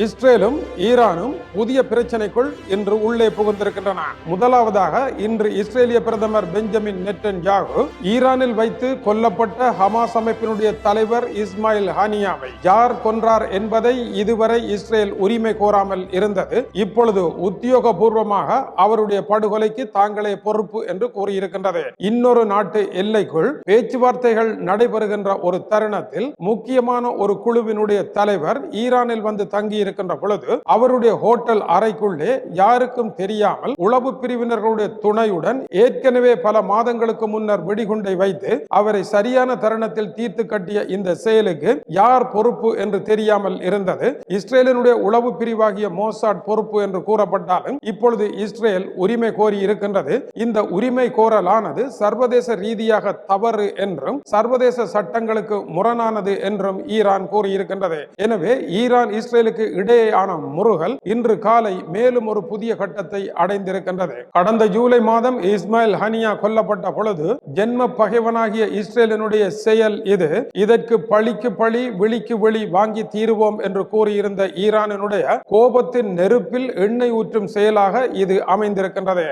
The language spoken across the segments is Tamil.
இஸ்ரேலும் ஈரானும் புதிய பிரச்சனைக்குள் இன்று உள்ளே புகுந்திருக்கின்றன. முதலாவதாக இன்று இஸ்ரேலிய பிரதமர் பெஞ்சமின் நெட்டன் யாகு ஈரானில் வைத்து கொல்லப்பட்ட ஹமாஸ் அமைப்பினுடைய தலைவர் இஸ்மாயில் ஹானியாவை யார் கொன்றார் என்பதை இதுவரை இஸ்ரேல் உரிமை கோராமல் இருந்தது. இப்பொழுது உத்தியோகபூர்வமாக அவருடைய படுகொலைக்கு தாங்களே பொறுப்பு என்று கூறியிருக்கின்றது. இன்னொரு நாட்டு எல்லைக்குள் பேச்சுவார்த்தைகள் நடைபெறுகின்ற ஒரு தருணத்தில் முக்கியமான ஒரு குழுவினுடைய தலைவர் ஈரானில் வந்து தங்கி இருக்கின்ற பொழுது அவருடைய ஹோட்டல் அறைக்குள்ளே யாருக்கும் தெரியாமல் உளவு பிரிவினர்களுடைய துணையுடன் ஏற்கனவே பல மாதங்களுக்கு முன்னர் வெடிகுண்டை வைத்து அவரை சரியான தருணத்தில் தீர்த்து கட்டிய இந்த செயலுக்கு யார் பொறுப்பு என்று தெரியாமல் இருந்தது. இஸ்ரேலினுடைய உளவு பிரிவாகிய மோசாட் பொறுப்பு என்று கூறப்பட்டாலும் இப்பொழுது இஸ்ரேல் உரிமை கோரி இருக்கின்றது. இந்த உரிமை கோரலானது சர்வதேச ரீதியாக தவறு என்றும் சர்வதேச சட்டங்களுக்கு முரணானது என்றும் ஈரான் கூறியிருக்கின்றது. எனவே ஈரான் இஸ்ரேலுக்கு இடையேயான முருகல் இன்று காலை மேலும் ஒரு புதிய கட்டத்தை அடைந்திருக்கின்றது. கடந்த ஜூலை மாதம் இஸ்மாயில் ஹனியா கொல்லப்பட்ட பொழுது ஜென்ம பகைவனாகிய இஸ்ரேலினுடைய செயல் இது. இதற்கு பழிக்கு பழி விழிக்கு வெளி வாங்கி தீருவோம் என்று கூறியிருந்த ஈரானினுடைய கோபத்தின் நெருப்பில் எண்ணெய் ஊற்றும் செயலாக இது அமைந்திருக்கின்றது.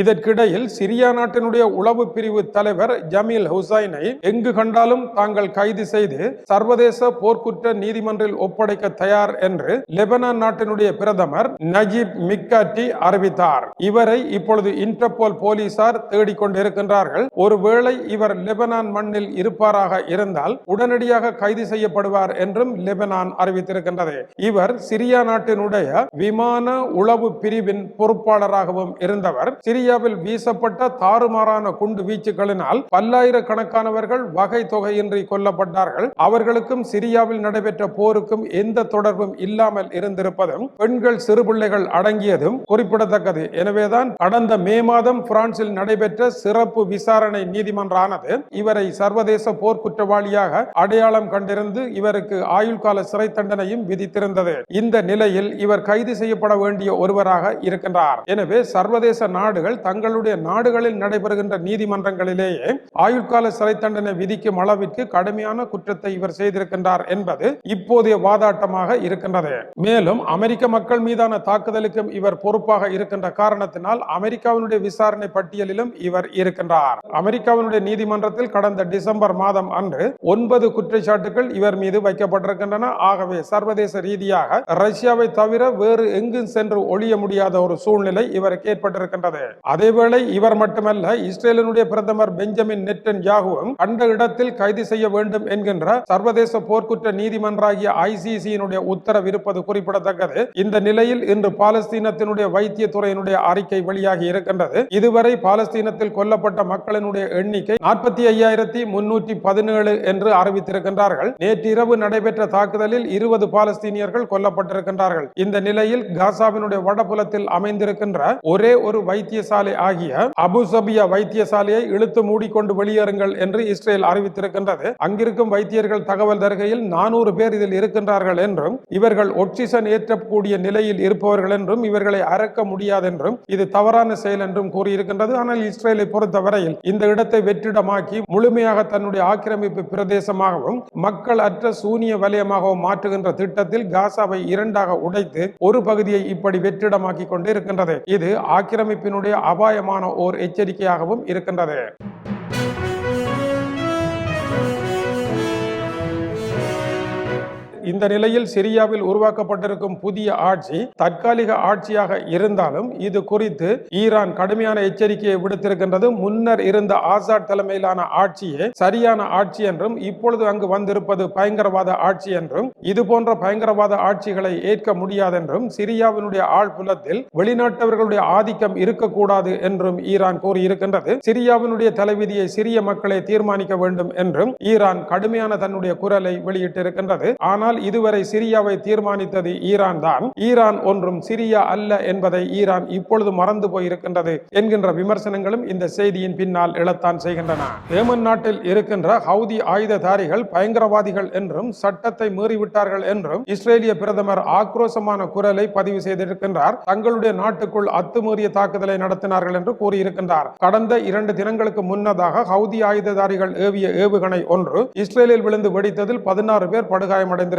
இதற்கிடையில் சிரியா நாட்டினுடைய உளவு பிரிவு தலைவர் ஜமீல் ஹுசைனை எங்கு கண்டாலும் தாங்கள் கைது செய்து சர்வதேச போர்க்குற்ற நீதிமன்றில் ஒப்படைக்க தயார் என்று லெபனான் நாட்டினுடைய பிரதமர் நஜீப் மிக்காட்டி அறிவித்தார். இவரை இப்பொழுது இன்டர்போல் போலீசார் தேடிக்கொண்டிருக்கின்றார்கள். ஒருவேளை இவர் லெபனான் மண்ணில் இருப்பாராக இருந்தால் உடனடியாக கைது செய்யப்படுவார் என்றும் லெபனான் அறிவித்திருக்கின்றது. இவர் சிரியா நாட்டினுடைய விமான உளவு பிரிவின் பொறுப்பாளராகவும் இருந்தவர். சிரியாவில் வீசப்பட்ட தாறுமாறான குண்டு வீச்சுகளினால் பல்லாயிரக்கணக்கானவர்கள் வகை தொகையின்றி கொல்லப்பட்டார்கள். அவர்களுக்கும் சிரியாவில் நடைபெற்ற போருக்கும் எந்த தொடர்பும் இல்லாமல் இருந்திருப்பதும் பெண்கள் சிறுபிள்ளைகள் அடங்கியதும் குறிப்பிடத்தக்கது. எனவேதான் கடந்த மே மாதம் பிரான்சில் நடைபெற்ற சிறப்பு விசாரணை நீதிமன்றானது இவரை சர்வதேச போர்க்குற்றவாளியாக அடையாளம் கண்டிருந்து இவருக்கு ஆயுள் கால சிறை தண்டனையும் விதித்திருந்தது. இந்த நிலையில் இவர் கைது செய்யப்பட வேண்டிய ஒருவராக இருக்கின்றார். எனவே சர்வதேச நாடுகள் தங்களுடைய நாடுகளில் நடைபெறுகின்ற நீதிமன்றங்களிலேயே ஆயுட்கால சிறை தண்டனை விதிக்கும் அளவிற்கு கடுமையான குற்றத்தை இவர் செய்திருக்கின்றார் என்பது இப்போதைய வாதாட்டமாக இருக்கின்றது. மேலும் அமெரிக்க மக்கள் மீதான தாக்குதலுக்கும் இவர் பொறுப்பாக இருக்கின்ற காரணத்தினால் அமெரிக்காவினுடைய விசாரணை பட்டியலிலும் இவர் இருக்கின்றார். அமெரிக்காவினுடைய நீதிமன்றத்தில் கடந்த டிசம்பர் மாதம் அன்று ஒன்பது குற்றச்சாட்டுகள் இவர் மீது வைக்கப்பட்டிருக்கின்றன. ஆகவே சர்வதேச ரீதியாக ரஷ்யாவை தவிர வேறு எங்கும் சென்று ஒழிய முடியாத ஒரு சூழ்நிலை இவருக்கு ஏற்பட்டிருக்கின்றது. அதேவேளை இவர் மட்டுமல்ல இஸ்ரேலினுடைய பிரதமர் பெஞ்சமின் நெட்டன் யாகுவும் கண்ட இடத்தில் கைது செய்ய வேண்டும் என்கின்ற சர்வதேச போர்க்குற்ற நீதிமன்றாகிய ஐசிசியினுடைய உத்தரவு இருப்பது குறிப்பிடத்தக்கது. இந்த நிலையில் இன்று பாலஸ்தீனத்தினுடைய வைத்தியத்துறையினுடைய அறிக்கை வெளியாகி இருக்கின்றது. இதுவரை பாலஸ்தீனத்தில் கொல்லப்பட்ட மக்களினுடைய எண்ணிக்கை நாற்பத்தி ஐயாயிரத்தி முன்னூற்றி பதினேழு என்று அறிவித்திருக்கின்றார்கள். நேற்றிரவு நடைபெற்ற தாக்குதலில் இருபது பாலஸ்தீனியர்கள் கொல்லப்பட்டிருக்கின்றார்கள். இந்த நிலையில் காசாவினுடைய வடபுலத்தில் அமைந்திருக்கின்ற ஒரே ஒரு வைத்திய வைத்தியசாலை ஆகிய அபுசபியா வைத்தியசாலையை இழுத்து மூடிக்கொண்டு வெளியேறுங்கள் என்று இஸ்ரேல் அறிவித்திருக்கின்றது. அங்கிருக்கும் வைத்தியர்கள் தகவல் தருகையில் நானூறு பேர் இதில் இருக்கின்றார்கள் என்றும் இவர்கள் ஒட்சிசன் ஏற்றக்கூடிய நிலையில் இருப்பவர்கள் என்றும் இவர்களை அறக்க முடியாது என்றும் இது தவறான செயல் என்றும் கூறியிருக்கின்றது. ஆனால் இஸ்ரேலை பொறுத்தவரையில் இந்த இடத்தை வெற்றிடமாக்கி முழுமையாக தன்னுடைய ஆக்கிரமிப்பு பிரதேசமாகவும் மக்கள் அற்ற சூனிய வலயமாகவும் மாற்றுகின்ற திட்டத்தில் காசாவை இரண்டாக உடைத்து ஒரு பகுதியை இப்படி வெற்றிடமாக்கி கொண்டு இருக்கின்றது இது ஆக்கிரமிப்பினுடைய அபாயமான ஓர் எச்சரிக்கையாகவும் இருக்கின்றது. இந்த நிலையில் சிரியாவில் உருவாக்கப்பட்டிருக்கும் புதிய ஆட்சி தற்காலிக ஆட்சியாக இருந்தாலும் இது குறித்து ஈரான் கடுமையான எச்சரிக்கையை விடுத்திருக்கின்றது. முன்னர் இருந்த ஆசாத் தலைமையிலான ஆட்சியே சரியான ஆட்சி என்றும் இப்பொழுது அங்கு வந்திருப்பது பயங்கரவாத ஆட்சி என்றும் இது போன்ற பயங்கரவாத ஆட்சிகளை ஏற்க முடியாதென்றும் சிரியாவினுடைய ஆழ்புலத்தில் வெளிநாட்டவர்களுடைய ஆதிக்கம் இருக்கக்கூடாது என்றும் ஈரான் கூறியிருக்கின்றது. சிரியாவினுடைய தலைவிதியை சிரிய மக்களை தீர்மானிக்க வேண்டும் என்றும் ஈரான் கடுமையான தன்னுடைய குரலை வெளியிட்டிருக்கின்றது. ஆனால் ஆனால் இதுவரை சிரியாவை தீர்மானித்தது ஈரான் தான். ஈரான் ஒன்றும் சிரியா அல்ல என்பதை ஈரான் இப்பொழுது மறந்து போயிருக்கின்றது என்கின்ற விமர்சனங்களும் இந்த செய்தியின் பின்னால் எழத்தான் செய்கின்றன. ஏமன் நாட்டில் இருக்கின்ற ஹவுதி ஆயுததாரிகள் பயங்கரவாதிகள் என்றும் சட்டத்தை மீறிவிட்டார்கள் என்றும் இஸ்ரேலிய பிரதமர் ஆக்ரோஷமான குரலை பதிவு செய்திருக்கின்றார். தங்களுடைய நாட்டுக்குள் அத்துமீறிய தாக்குதலை நடத்தினார்கள் என்று கூறியிருக்கின்றார். கடந்த இரண்டு தினங்களுக்கு முன்னதாக ஹவுதி ஆயுததாரிகள் ஏவிய ஏவுகணை ஒன்று இஸ்ரேலில் விழுந்து வெடித்ததில் பதினாறு பேர்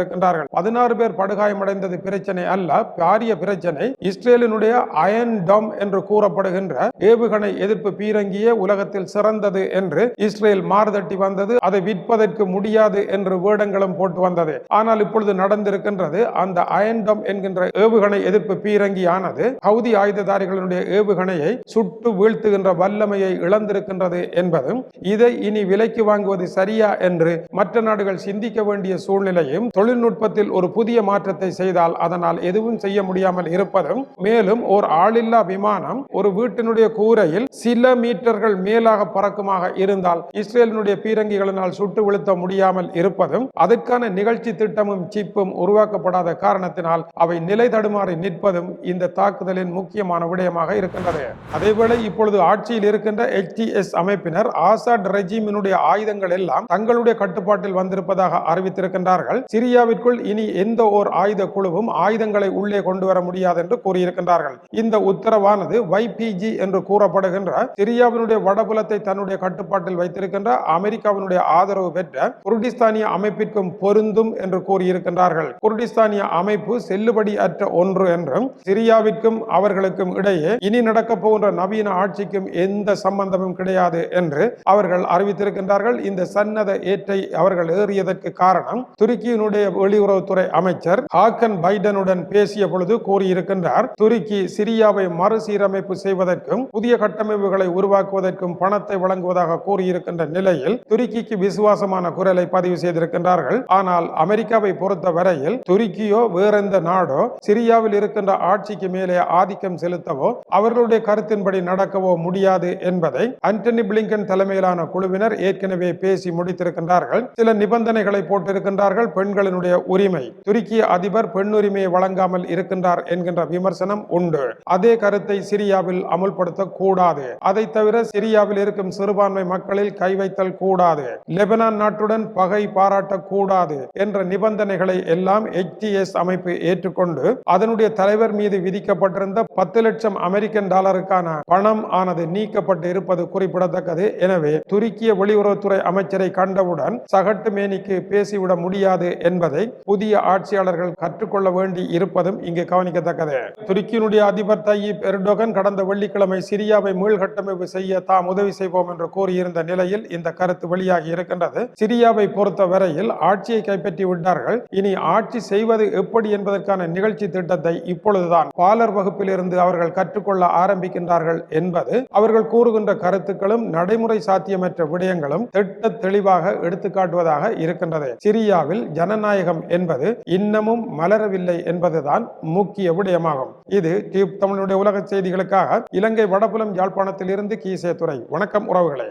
படுகாயமடைந்திருக்கின்றார்கள் பதினாறு பேர் படுகாயமடைந்தது பிரச்சனை அல்ல. பாரிய பிரச்சனை. இஸ்ரேலினுடைய அயன் டம் என்று கூறப்படுகின்ற ஏவுகணை எதிர்ப்பு பீரங்கியே உலகத்தில் சிறந்தது என்று இஸ்ரேல் மாறுதட்டி வந்தது. அதை விற்பதற்கு முடியாது என்று வேடங்களும் போட்டு வந்தது. ஆனால் இப்பொழுது நடந்திருக்கின்றது. அந்த அயன்டம் என்கின்ற ஏவுகணை எதிர்ப்பு பீரங்கியானது ஹவுதி ஆயுததாரிகளுடைய ஏவுகணையை சுட்டு வீழ்த்துகின்ற வல்லமையை இழந்திருக்கின்றது என்பதும் இதை இனி விலைக்கு வாங்குவது சரியா என்று மற்ற நாடுகள் சிந்திக்க வேண்டிய சூழ்நிலையும் தொழில் தொழில்நுட்பத்தில் ஒரு புதிய மாற்றத்தை செய்தால் அதனால் எதுவும் செய்ய முடியாமல் இருப்பதும் மேலும் ஓர் ஆளில்லா விமானம் ஒரு வீட்டினுடைய கூரையில் சில மீட்டர்கள் மேலாக பறக்குமாக இருந்தால் இஸ்ரேலினுடைய பீரங்கிகளினால் சுட்டு வீழ்த்த முடியாமல் இருப்பதும் அதற்கான நிகழ்ச்சி திட்டமும் சிப்பும் உருவாக்கப்படாத காரணத்தினால் அவை நிலை தடுமாறி நிற்பதும் இந்த தாக்குதலின் முக்கியமான விடயமாக இருக்கின்றது. அதேவேளை இப்பொழுது ஆட்சியில் இருக்கின்ற எச்டிஎஸ் அமைப்பினர் ஆசாட் ரெஜிமினுடைய ஆயுதங்கள் எல்லாம் தங்களுடைய கட்டுப்பாட்டில் வந்திருப்பதாக அறிவித்திருக்கின்றார்கள். சிரியா இந்தியாவிற்குள் இனி எந்த ஓர் ஆயுத குழுவும் ஆயுதங்களை உள்ளே கொண்டு வர முடியாது என்று கூறியிருக்கின்றார்கள். இந்த உத்தரவானது வைபிஜி என்று கூறப்படுகின்ற சிரியாவினுடைய வடபுலத்தை தன்னுடைய கட்டுப்பாட்டில் வைத்திருக்கின்ற அமெரிக்காவினுடைய ஆதரவு பெற்ற குர்டிஸ்தானிய அமைப்பிற்கும் பொருந்தும் என்று கூறியிருக்கின்றார்கள். குர்டிஸ்தானிய அமைப்பு செல்லுபடி அற்ற ஒன்று என்றும் சிரியாவிற்கும் அவர்களுக்கும் இடையே இனி நடக்கப் போகின்ற நவீன ஆட்சிக்கும் எந்த சம்பந்தமும் கிடையாது என்று அவர்கள் அறிவித்திருக்கின்றார்கள். இந்த சன்னத ஏற்றை அவர்கள் ஏறியதற்கு காரணம் துருக்கியினுடைய வெளியுறவுத்துறை அமைச்சர் ஹாக்கன் பைடனுடன் பேசிய பொழுது கூறியிருக்கின்றார் துருக்கி சிரியாவை மறுசீரமைப்பு செய்வதற்கும் புதிய கட்டமைப்புகளை உருவாக்குவதற்கும் பணத்தை வழங்குவதாக கூறியிருக்கின்ற நிலையில் துருக்கிக்கு விசுவாசமான குரலை பதிவு செய்திருக்கின்றார்கள். ஆனால் அமெரிக்காவை பொறுத்த வரையில் துருக்கியோ வேறெந்த நாடோ சிரியாவில் இருக்கின்ற ஆட்சிக்கு மேலே ஆதிக்கம் செலுத்தவோ அவர்களுடைய கருத்தின்படி நடக்கவோ முடியாது என்பதை அண்டனி பிளிங்கன் தலைமையிலான குழுவினர் ஏற்கனவே பேசி முடித்திருக்கின்றார்கள். சில நிபந்தனைகளை போட்டிருக்கின்றார்கள். பெண்களினுடைய உரிமை. துருக்கிய அதிபர் பெண்ணுரிமையை வழங்காமல் இருக்கின்றார் என்கின்ற விமர்சனம் உண்டு. அதே கருத்தை சிரியாவில் அமுல்படுத்த கூடாது அதை தவிர சிரியாவில் இருக்கும் சிறுபான்மை மக்களில் கை வைத்தல் கூடாது. லெபனான் நாட்டுடன் பகை பாராட்டக்கூடாது என்ற நிபந்தனைகளை எல்லாம் எச்டிஎஸ் அமைப்பு ஏற்றுக்கொண்டு அதனுடைய தலைவர் மீது விதிக்கப்பட்டிருந்த பத்து லட்சம் அமெரிக்கன் டாலருக்கான பணம் ஆனது நீக்கப்பட்டு இருப்பது குறிப்பிடத்தக்கது. எனவே துருக்கிய வெளியுறவுத்துறை அமைச்சரை கண்டவுடன் சகட்டு மேனிக்கு பேசிவிட முடியாது என்பது என்பதை புதிய ஆட்சியாளர்கள் கற்றுக்கொள்ள வேண்டி இருப்பதும் இங்கு கவனிக்கத்தக்கது. துருக்கியினுடைய அதிபர் தையீப் எர்டோகன் கடந்த வெள்ளிக்கிழமை சிரியாவை மீள்கட்டமைப்பு செய்ய தாம் உதவி செய்வோம் என்று கூறியிருந்த நிலையில் இந்த கருத்து வெளியாகி இருக்கின்றது. சிரியாவை பொறுத்த வரையில் ஆட்சியை கைப்பற்றி விட்டார்கள். இனி ஆட்சி செய்வது எப்படி என்பதற்கான நிகழ்ச்சி திட்டத்தை இப்பொழுதுதான் பாலர் வகுப்பிலிருந்து அவர்கள் கற்றுக்கொள்ள ஆரம்பிக்கின்றார்கள் என்பது அவர்கள் கூறுகின்ற கருத்துக்களும் நடைமுறை சாத்தியமற்ற விடயங்களும் திட்ட தெளிவாக எடுத்துக்காட்டுவதாக இருக்கின்றது. சிரியாவில் ஜனநாயக ஜனநாயகம் என்பது இன்னமும் மலரவில்லை என்பதுதான் முக்கிய விடயமாகும். இது டியூப் தமிழுடைய உலக செய்திகளுக்காக இலங்கை வடபுலம் யாழ்ப்பாணத்தில் இருந்து கீசே துறை வணக்கம் உறவுகளே.